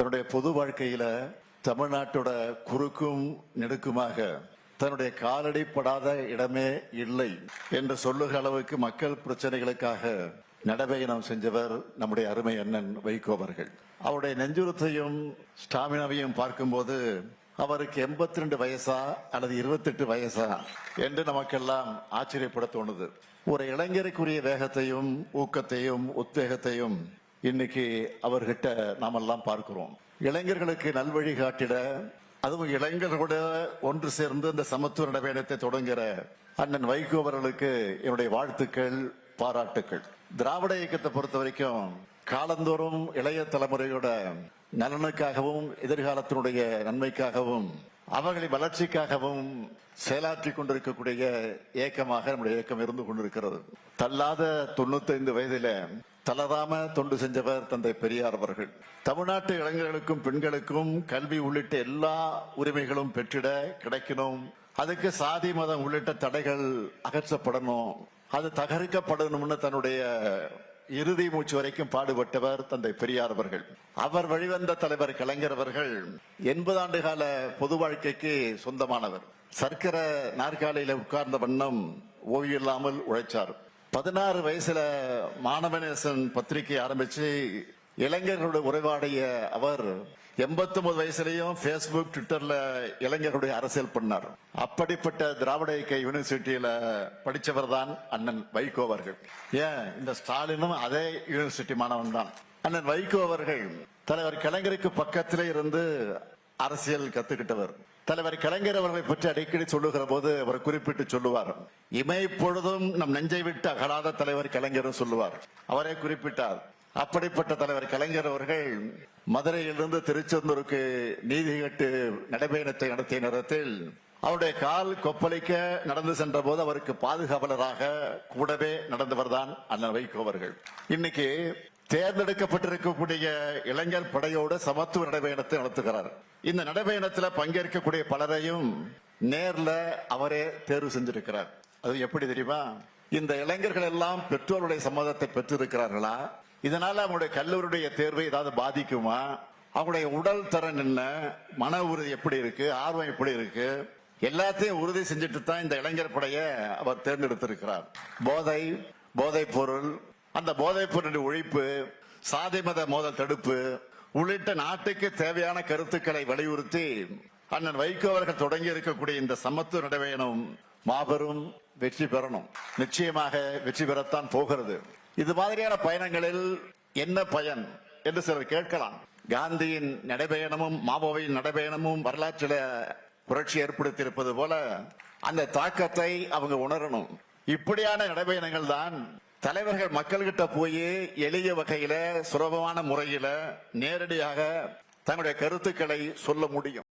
தன்னுடைய பொது வாழ்க்கையில தமிழ்நாட்டோட குறுக்கும் நெடுக்குமாக தன்னுடைய காலடி படாத இடமே இல்லை என்று சொல்லுகிற அளவுக்கு மக்கள் பிரச்சனைகளுக்காக நடைபயணம் செஞ்சவர் நம்முடைய அருமை அண்ணன் வைகோ அவர்கள். அவருடைய நெஞ்சுரத்தையும் ஸ்டாமினாவையும் பார்க்கும்போது அவருக்கு எண்பத்தி ரெண்டு வயசா அல்லது இருபத்தெட்டு வயசா என்று நமக்கெல்லாம் ஆச்சரியப்பட தோணுது. ஒரு இளைஞருக்குரிய வேகத்தையும் ஊக்கத்தையும் உத்வேகத்தையும் இன்னைக்கு அவர்கிட்ட நாமெல்லாம் பார்க்கிறோம். இளைஞர்களுக்கு நல்வழி காட்டிட அதுவும் இளைஞர்களோட ஒன்று சேர்ந்து இந்த சமத்துவ நடவடிக்கை தொடங்குகிற அண்ணன் வைகோ அவர்களுக்கு என்னுடைய வாழ்த்துக்கள் பாராட்டுக்கள். திராவிட இயக்கத்தை பொறுத்த வரைக்கும் காலந்தோறும் இளைய தலைமுறையோட நலனுக்காகவும் எதிர்காலத்தினுடைய நன்மைக்காகவும் அவர்களின் வளர்ச்சிக்காகவும் செயலாற்றி கொண்டிருக்கக்கூடிய இயக்கமாக நம்முடைய இயக்கம் இருந்து கொண்டிருக்கிறது. தள்ளாத தொண்ணூத்தைந்து வயதில தளராம தொண்டு செஞ்சவர் தந்தை பெரியார் அவர்கள். தமிழ்நாட்டு இளைஞர்களுக்கும் பெண்களுக்கும் கல்வி உள்ளிட்ட எல்லா உரிமைகளும் பெற்றிட கிடைக்கணும். அதுக்கு சாதி மதம் உள்ளிட்ட தடைகள் அகற்றப்படணும். அது தகர்க்கப்படணும்னு தன்னுடைய இறுதி மூச்சு வரைக்கும் பாடுபட்டவர் தந்தை பெரியார் அவர்கள். அவர் வழிவந்த தலைவர் கலைஞர் அவர்கள் எண்பது ஆண்டு கால பொது வாழ்க்கைக்கு சொந்தமானவர். சர்க்கரை நாற்காலியில உட்கார்ந்த வண்ணம் ஓய்வில்லாமல் உழைச்சார். பதினாறு வயசுல மாணவநேசன் பத்திரிகை ஆரம்பிச்சு இளைஞர்களோட உறவாடிய அவர் 89 வயசுலயும் பேஸ்புக் ட்விட்டர்ல இளைஞர்களுடைய அரசியல் பண்ணார். அப்படிப்பட்ட திராவிட இயக்க யூனிவர்சிட்டியில படிச்சவர் தான் அண்ணன் வைகோ அவர்கள். ஏன்? இந்த ஸ்டாலினும் அதே யூனிவர்சிட்டி மாணவன் தான் அண்ணன் வைகோ அவர்கள் தலைவர் கலைஞருக்கு பக்கத்திலே இருந்து அரசியல் கத்துக்கிட்டவர். தலைவர் கலைஞர் அவர்களை பற்றி அடிக்கடி சொல்லுகிற போது அவர் குறிப்பிட்டு சொல்லுவார். இமை பொழுதும் நம் நெஞ்சை விட்டு அகலாத தலைவர் கலைஞர் சொல்லுவார். அவரே குறிப்பிட்டார். அப்படிப்பட்ட தலைவர் கலைஞர் அவர்கள் மதுரையிலிருந்து திருச்செந்தூருக்கு நீதி கட்டு நடைபயணத்தை நடத்திய நேரத்தில் அவருடைய கால் கொப்பளிக்க நடந்து சென்ற போது அவருக்கு பாதுகாவலராக கூடவே நடந்தவர் தான் அண்ணன் வைகோ அவர்கள். இன்னைக்கு தேர்ந்தெடுக்கப்பட்டிருக்கக்கூடிய இளைஞர் படையோடு சமத்துவ நடைபயணத்தை நடத்துகிறார். இந்த நடைபயணத்தில் பங்கேற்கக்கூடிய பலரையும் நேர்ல அவரே தேர்வு செஞ்சிருக்கிறார். அது எப்படி தெரியுமா? இந்த இளைஞர்கள் எல்லாம் பெற்றோருடைய சம்மதத்தை பெற்றிருக்கிறார்களா? இதனால அவங்களுடைய கல்லூரியுடைய தேர்வை ஏதாவது பாதிக்குமா? அவங்களுடைய உடல் தரம் என்ன? மன உறுதி எப்படி இருக்கு? ஆர்வம் எப்படி இருக்கு? எல்லாத்தையும் உறுதி செஞ்சுட்டு தான் இந்த இளைஞர் படையை அவர் தேர்ந்தெடுத்திருக்கிறார். போதை போதைப் பொருள் அந்த போதைப் பொருள் ஒழிப்பு சாதி மத மோதல் தடுப்பு உள்ளிட்ட நாட்டுக்கு தேவையான கருத்துக்களை வலியுறுத்தி அண்ணன் வைகோ அவர்கள் தொடங்கி இருக்கக்கூடிய இந்த சமத்துவ நடைபயணம் மாபெரும் வெற்றி பெறணும். நிச்சயமாக வெற்றி பெறத்தான் போகிறது. இது மாதிரியான பயணங்களில் என்ன பயன் என்று சிலர் கேட்கலாம். காந்தியின் நடைபயணமும் மாபோவின் நடைபயணமும் வரலாற்றில புரட்சி ஏற்படுத்தி இருப்பது போல அந்த தாக்கத்தை அவங்க உணரணும். இப்படியான நடைபயணங்கள் தான் தலைவர்கள் மக்கள்கிட்ட போய் எளிய வகையில சுலபமான முறையில நேரடியாக தங்களுடைய கருத்துக்களை சொல்ல முடியும்.